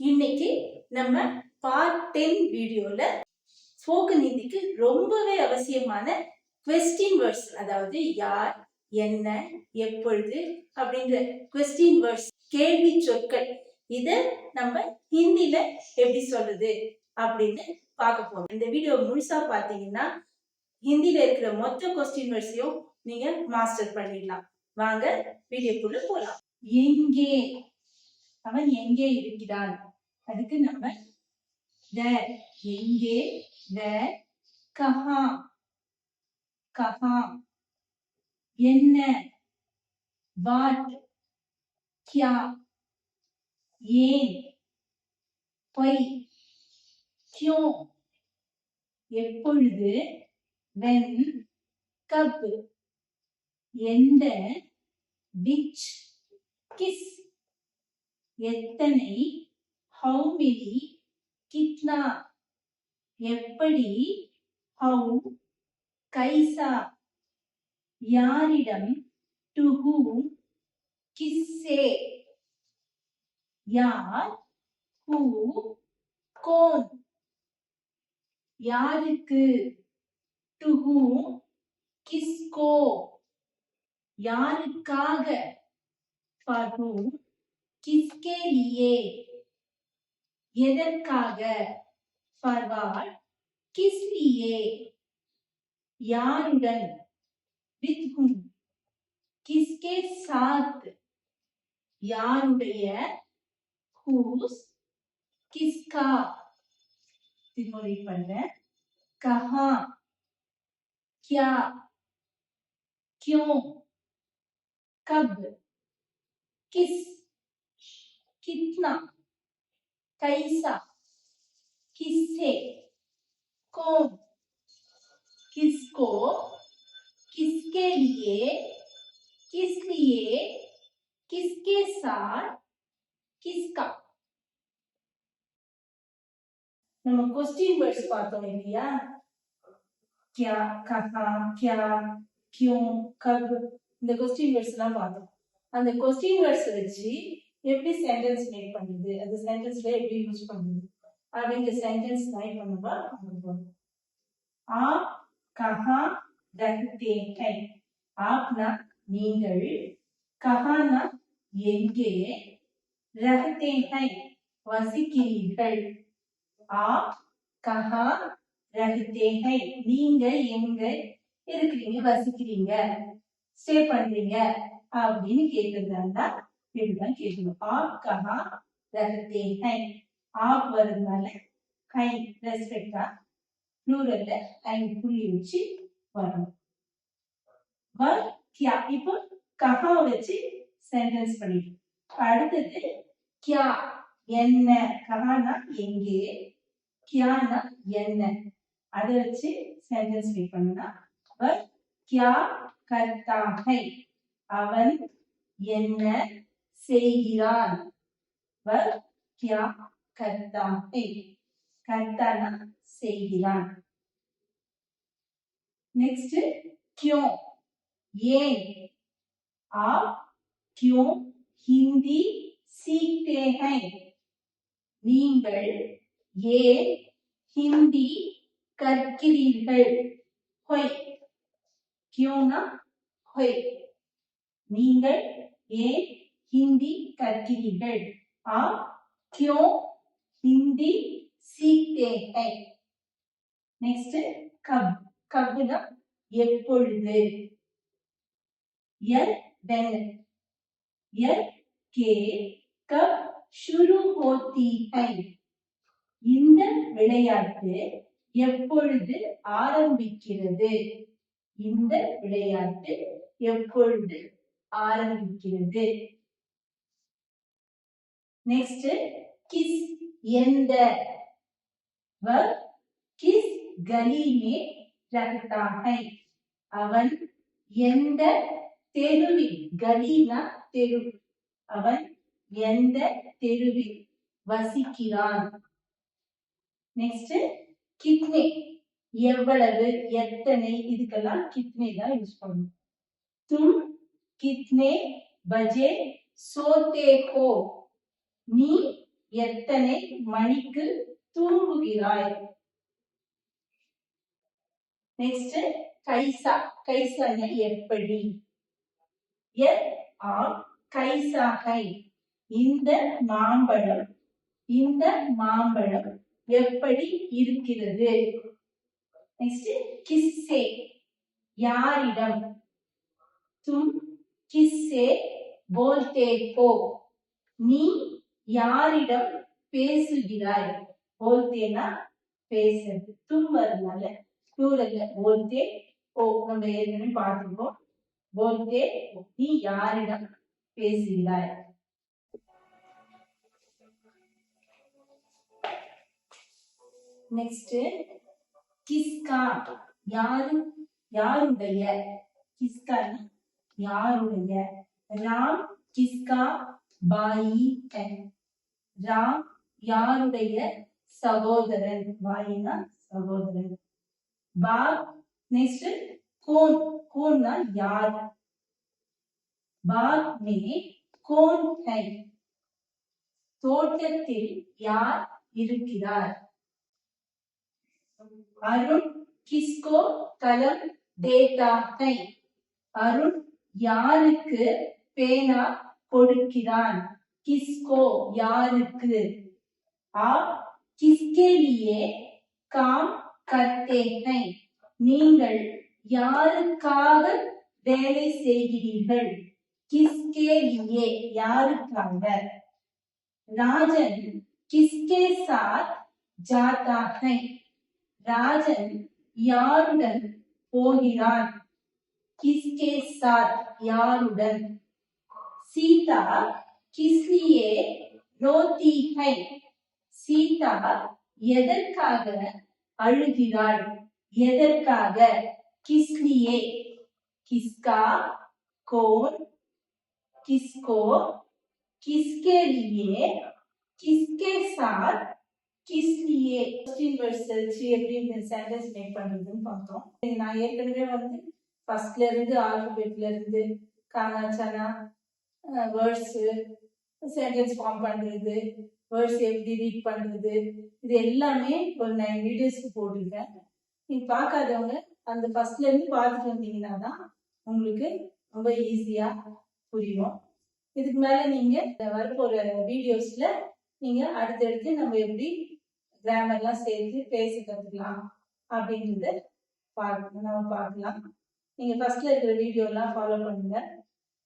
இன்னைக்கு நம்ம part ten வீடியோல ஸ்போக்கன் ஹிந்திக்கு ரொம்பவே அவசியமான கொஸ்டின் வேர்ட்ஸ் அதாவது யார் என்ன எப்பொழுது அப்படிங்கிற கொஸ்டின் வேர்ட்ஸ் கேள்வி சொற்கள் இத நம்ம ஹிந்தில எப்படி சொல்றது அப்படின்னு பார்க்க போறோம். இந்த வீடியோ முழுசா பார்த்தீங்கன்னா ஹிந்தில இருக்கிற மொத்த கொஸ்டின் வேர்ட்ஸையும் நீங்க மாஸ்டர் பண்ணிடலாம். வாங்க வீடியோக்குள்ள போலாம். எங்கே அவன் எங்கே இருக்கிறான்? அதுக்கு நம்ம த எங்கே? த கஹா கஹா என்ன? வாட்? கியா. ஏன்? பொய். கியோ எப்பொழுது? வென்? கப். எந்த? விச்? கிஸ். எத்தனை ஹவு மெனி கிட்னா? எப்படி ஹவு கைசா? யாரிடம் டு ஹூம் கிஸ்ஸே? யார் ஹூ கோன்? யாருக்கு டு ஹூம் கிஸ்கோ? யாருக்காக? ஃபார் ஹூம் किसके लिए எதற்காக ஃபார் வாட் கிஸ் லியே யாருடன் வித் ஹும் கிஸ்கே சாத் யாருடைய ஹூஸ் கிஸ்கா திருமொழி பண்ண கஹா क्या क्यों कब किस कितना कैसा किससे कौन किसको किसके लिए किस लिए किसके साथ किसका நம்ம கொஸ்டின் வேர்ட்ஸ் பார்த்தோம் இல்லையா क्या कहा क्या क्यों कब இந்த கொஸ்டின் வேர்ட்ஸ் எல்லாம் பார்த்தோம் அந்த கொஸ்டின் வேர்ட்ஸ் வச்சு எப்படி சென்டென்ஸ் மேக் பண்ணுது அந்த சென்டென்ஸ்ல எப்படி யூஸ் பண்ணுது அப்படிங்கிற சென்டென்ஸ் மேக் பண்ணுவா ஆ கஹா ரஹ்தேகை ஆப்னா நீங்கள் கஹானா எங்கே ரஹ்தேகை வசிக்கிறீர்கள். ஆ கஹா ரஹ்தேகை நீங்க எங்க இருக்கிறீங்க? வசிக்கிறீங்க. ஸ்டே பண்றீங்க. அப்படின்னு கேக்குறதா கேட்டுதான் கேட்கணும். ஆப் கஹா ரகத்தே ஹை. ஆப் வரதுனால ஹை ரெஸ்பெக்டா ப்ளூரல்ல ஹை புள்ளி வச்சு வரணும். வர் கியா. இப்போ கஹா வச்சு சென்டென்ஸ் பண்ணிடும் அடுத்தது கியா என்ன? கஹானா எங்கே? கியானா என்ன? அதை வச்சு சென்டென்ஸ் மேக் பண்ணுனா வர் கியா கர்த்தா ஹை. அவன் என்ன? செய்கிறான் வர் கியா கர்த்தா ஹை கர்த்தானா செய்கிறான் நெக்ஸ்ட் क्यों ஏன் आप क्यों हिंदी सीखते हैं நீங்கள் ஏன் ஹிந்தி கற்கிறீர்கள் ஹொய் கியூனா ஹொய் நீங்கள் ஏன் ஹிந்தி கற்கிறீர்கள். ஆ கியோ ஹிந்தி சீக்தே ஹை. நெக்ஸ்ட் கப் கப்னா எப்பொழுது? எல் வெல். எல் கே கப் ஷுரு ஹோத்தி ஹை. இந்த விளையாட்டு எப்பொழுது ஆரம்பிக்கிறது? இந்த விளையாட்டு எப்பொழுது ஆரம்பிக்கிறது? நெக்ஸ்ட் கிஸ் எந்த वह किस गली में रहता है அவன் எந்த தெருவில் கலினா தெரு அவன் எந்த தெருவில் வசிக்கிறான் நெக்ஸ்ட் கிட்னே எவ்வளவு எத்தனை இதுக்கெல்லாம் கிட்னே தான் யூஸ் பண்ணணும் தும் கிட்னே பஜே சோத்தே ஹோ நீ எத்தனை மணிக்கு தூங்குகிறாய்? நெக்ஸ்ட் கைசா. கைசா எப்படி? எத் ஆர் கைசாகை. இந்த மாம்பழம். இந்த மாம்பழம் எப்படி இருக்கிறது? நெக்ஸ்ட் கிஸ்ஸே. யாரிடம்? தும் கிஸ்ஸே. போல்தே போ நீ யாரிடம் பேசுகிறாய்? போல்தேனா பேசுறது தும் வரனால போல்தே. ஓ நம்ம ஏற்கனவே பார்த்துருக்கோம். போல்தே நீ யாரிடம் பேசுகிறாய்? நெக்ஸ்ட் கிஸ்கா. யாரு? யாருடைய? கிஸ்கா யாருடைய? ராம் கிஸ்கா பாயி ராம் யாருடைய சகோதரன்? வாயினா சகோதரன். பாக் நெக்ஸ்ட் கோன் கோன்னா யார்? பாக் மே கோன் ஹை தோட்டத்தில் யார் இருக்கிறார்? அருண் கிஸ்கோ கலம் தேதா ஹை அருண் யாருக்கு பேனா கொடுக்கிறான்? கிஸ்கோ யாருக்கு? ஆ கிஸ்கேலியே காம் கர்த்தேனை. நீங்கள் யாருக்காக வேலை செய்கிறீர்கள்? கிஸ்கேலியே யாருக்காக? ராஜன் கிஸ்கே சாத் ஜாதாகை ராஜன் யாருடன் போகிறான்? கிஸ்கே சாத் யாருடன்? சீதா किस लिए रोती है சீதா எதற்காக அழுகிறாள் எதற்காக கிஸ்லியே கிஸ்கா கோன் किसको किसके लिए किसके साथ किस लिए கொஸ்டின் வேர்ட்ஸ் வச்சு எப்படி இந்த சென்டென்ஸ் மேக் பண்றதுன்னு பார்த்தோம் இது நான் ஏற்கனவே வந்து ஃபர்ஸ்ட்ல இருந்து ஆல்பபெட்ல இருந்து கானாச்சானா வேர்ட்ஸ் சென்டென்ஸ் ஃபார்ம் பண்ணுறது வேர்ட்ஸ் எப்படி ரீட் பண்ணுறது இது எல்லாமே ஒரு நைன் வீடியோஸ்க்கு போட்டிருக்கேன். நீங்கள் பார்க்காதவங்க அந்த ஃபர்ஸ்ட்லேருந்து பார்த்துட்டு வந்தீங்கன்னா தான் உங்களுக்கு ரொம்ப ஈஸியாக புரியும். இதுக்கு மேலே நீங்கள் வரப்போகிற வீடியோஸில் நீங்கள் அடுத்தடுத்து நம்ம எப்படி கிராமர்லாம் சேர்த்து பேச கற்றுக்கலாம் அப்படின்றத பார்க்க நம்ம பார்க்கலாம். நீங்கள் ஃபர்ஸ்ட்ல இருக்கிற வீடியோலாம் ஃபாலோ பண்ணுங்க.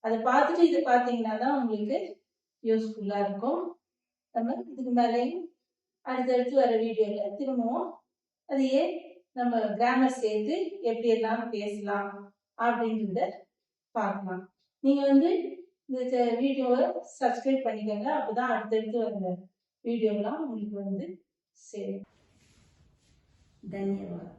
அதை பார்த்துட்டு இதை பார்த்தீங்கன்னா தான் உங்களுக்கு யூஸ்ஃபுல்லாக இருக்கும். நம்ம இதுக்கு மேலேயும் அடுத்தடுத்து வர வீடியோவில் திரும்பவும் அதையே நம்ம கிராமர் சேர்த்து எப்படி எல்லாம் பேசலாம் அப்படின்றத பார்க்கலாம். நீங்கள் வந்து இந்த வீடியோவை சப்ஸ்கிரைப் பண்ணிக்கோங்க. அப்போ தான் அடுத்தடுத்து வர வீடியோலாம் உங்களுக்கு வந்து சேரும். தன்யவாத்.